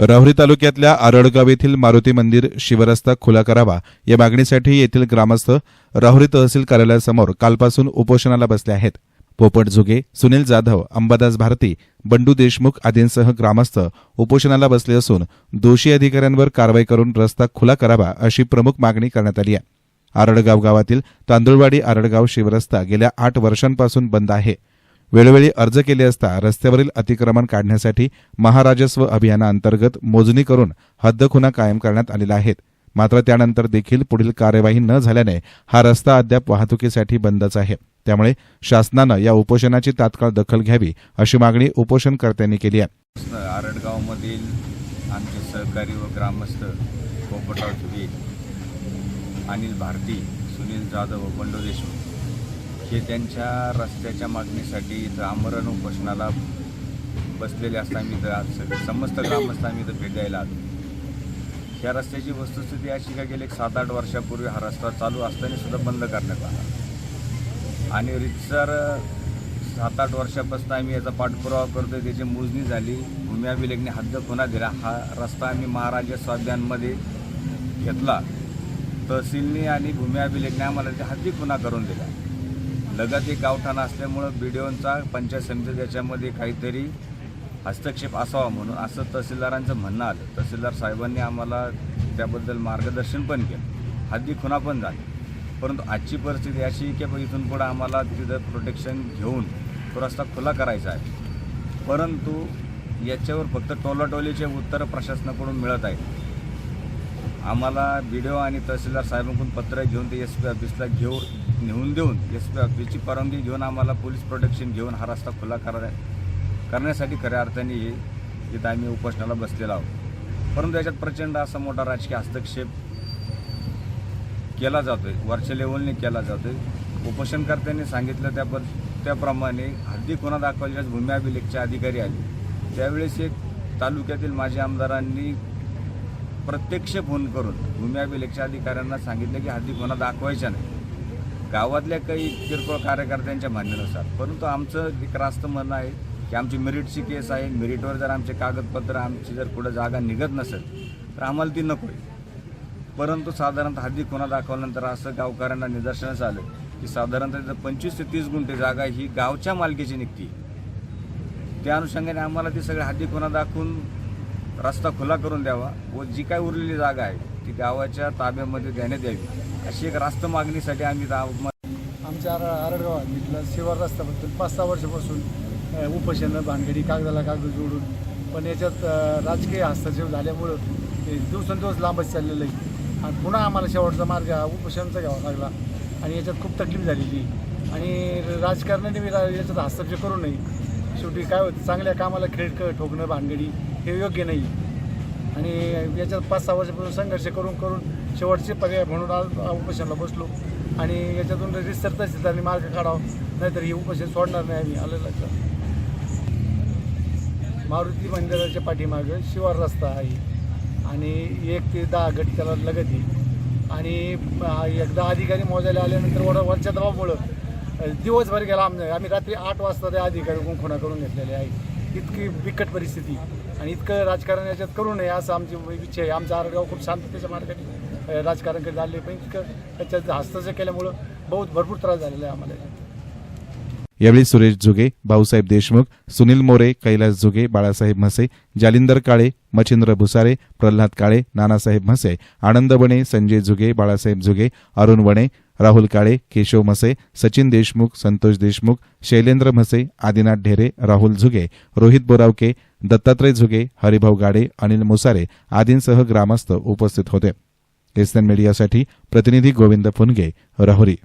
राहुरी तालुक्यातल्या आरडगाव येथील मारुती मंदिर शिवरस्ता खुला करावा या मागणीसाठी येथील ग्रामस्थ राहुरी तहसील कार्यालयासमोर कालपासून उपोषणाला बसले आहेत. पोपट झुगे सुनील जाधव अंबादास भारती बंडू देशमुख आदींसह ग्रामस्थ उपोषणाला बसले असून दोषी अधिकाऱ्यांवर कारवाई करून रस्ता खुला करावा अशी प्रमुख मागणी करण्यात आली आहे. आरडगाव गावातील तांदुळवाडी आरडगाव शिवरस्ता गेल्या आठ वर्षांपासून बंद आहे. वेळोवेळी अर्ज केले असता रस्त्यावरील अतिक्रमण काढण्यासाठी महाराजस्व अभियानाअंतर्गत मोजणी करून हद्दखुना कायम करण्यात आलेल्या आहेत मात्र त्यानंतर देखील पुढील कार्यवाही न झाल्याने हा रस्ता अद्याप वाहतुकीसाठी बंदच आहे. त्यामुळे शासनानं या उपोषणाची तात्काळ दखल घ्यावी अशी मागणी उपोषणकर्त्यांनी केली आहे. आरडगावमधील आमचे सहकारी व ग्रामस्थ पोपटराव अनिल भारती सुनील जाधव व बंडू देशमुख हे त्यांच्या रस्त्याच्या मागणीसाठी इथं आमरण उपोषणाला बसलेले असता आम्ही इथं आज सगळे- समस्त ग्रामस्थ आम्ही इथं भेट द्यायला आलो. ह्या रस्त्याची वस्तुस्थिती अशी का गेली एक सात आठ वर्षापूर्वी हा रस्ता चालू असताना सुद्धा बंद करण्यात आला. आणि रितसर सात आठ वर्षापासून आम्ही याचा पाठपुरावा करतो त्याची मोजणी झाली. भूमी अभिलेखने हद्द पुन्हा दिला. हा रस्ता आम्ही महाराजा स्वाध्यांमध्ये घेतला. तहसीलने आणि भूमी अभिलेखने आम्हाला ते हद्दी पुन्हा करून दिला. लगत एक गावठाणा असल्यामुळं बी डी ओंचा पंचायत समिती त्याच्यामध्ये काहीतरी हस्तक्षेप असावा म्हणून असं तहसीलदारांचं म्हणणं आलं. तहसीलदार साहेबांनी आम्हाला त्याबद्दल मार्गदर्शन पण केलं. हद्दी खुना पण झाली. परंतु आजची परिस्थिती अशी की इथून पुढं आम्हाला तिथं प्रोटेक्शन घेऊन तो रस्ता खुला करायचा आहे. परंतु याच्यावर फक्त टोलाटोलीचे उत्तर प्रशासनाकडून मिळत आहेत आम्हाला बी ओ आणि तहसीलदार साहेबांकडून पत्र घेऊन ते एस पी ऑफिसला घेऊन नेऊन देऊन एस पी ऑफिसची परवानगी घेऊन आम्हाला पोलीस प्रोटेक्शन घेऊन हा रस्ता खुला करा करण्यासाठी खऱ्या अर्थाने हे तिथं आम्ही उपोषणाला बसलेलो आहोत. परंतु याच्यात प्रचंड असा मोठा राजकीय हस्तक्षेप केला जातोय वरच्या लेवलने केला जातोय. उपोषणकर्त्यांनी सांगितलं त्या पद त्याप्रमाणे हद्दी कोणा दाखवल्यास भूमी अभिलेखचे अधिकारी आले. त्यावेळेस एक तालुक्यातील माजी आमदारांनी प्रत्यक्ष फोन करून भूमी अभिलेखच्या अधिकाऱ्यांना सांगितलं की हद्दी कोणा दाखवायच्या नाही. गावातल्या काही किरकोळ कार्यकर्त्यांच्या म्हणण्यानुसार परंतु आमचं एक रास्त म्हणणं आहे की आमची मेरिटची केस आहे. मेरिटवर जर आमचे कागदपत्र आमची जर कुठं जागा निघत नसेल तर आम्हाला ती नको आहे. परंतु साधारणतः हद्दी कोणा दाखवल्यानंतर असं गावकऱ्यांना निदर्शनास आलं की साधारणतः पंचवीस ते तीस गुंठे जागा ही गावच्या मालकीची निघती. त्या अनुषंगाने आम्हाला ती सगळी हद्दी कोणा दाखवून रस्ता खुला करून द्यावा व जी काय उरलेली जागा आहे ती गावाच्या ताब्यामध्ये देण्यात यावी. अशी एक रास्त मागणीसाठी आम्ही आमच्या आरडगावात इथलं शिवार रस्त्याबद्दल पाच सहा वर्षापासून अ, उपोषणं भानगडी कागदाला कागद जोडून. पण याच्यात राजकीय हस्तक्षेप झाल्यामुळं ते दिवसेंदिवस लांबच चाललेलं आहे. आणि पुन्हा आम्हाला शेवटचा मार्ग हा घ्यावा लागला. आणि याच्यात खूप तकलीफ झालेली आणि राजकारणाने मी रा- याच्यात हस्तक्षेप करू नये. शेवटी काय होतं चांगल्या कामाला खेळ ठोकणं भानगडी. हे योग्य नाही. आणि याच्यात पाच सहा वर्षापासून संघर्ष करून करून शेवटचे पर्याय म्हणून आज उपोषणाला बसलो. आणि याच्यातून रिसर तहसीलदारनी मार्ग काढावा. नाहीतर ही उपोषण सोडणार नाही आम्ही. आलं लक्षात. मारुती मंदिराच्या पाठीमागं शिवार रस्ता आहे. आणि एक ते दहा गट त्याला लगत आहे. आणि एकदा अधिकारी मोजायला आल्यानंतर वर वरच्या दबावामुळं दिवसभर गेला आम आम्ही रात्री आठ वाजता त्या अधिकारी गुंखुणा करून घेतलेले आहे इतकी बिकट परिस्थिती. आणि इतकं राजकारण याच्यात करू नये असं आमची इच्छा आहे. आमचं आरगाव खूप शांततेच्या मार्गाने राजकारणकडे राजकारण करत आले. पण इतकं त्याच्यात हस्तक्षेप केल्यामुळं बहुत भरपूर त्रास झालेला आहे आम्हाला. यावेळी सुरेश झुगे भाऊसाहेब देशमुख सुनील मोरे कैलास झुगे बाळासाहेब म्हसे जालिंदर काळे मच्छिंद्र भुसारे प्रल्हाद काळे नानासाहेब म्हसे आनंद वणे संजय झुगे बाळासाहेब झुगे अरुण वणे राहुल काळे केशव म्हसे सचिन देशमुख संतोष देशमुख शैलेंद्र म्हसे आदिनाथ ढेरे राहुल झुगे रोहित बोरावके दत्तात्रय झुगे हरिभाऊ गाडे अनिल मुसारे आदींसह ग्रामस्थ उपस्थित होते. एसएन मीडियासाठी प्रतिनिधी गोविंद फुनगे राहुरी.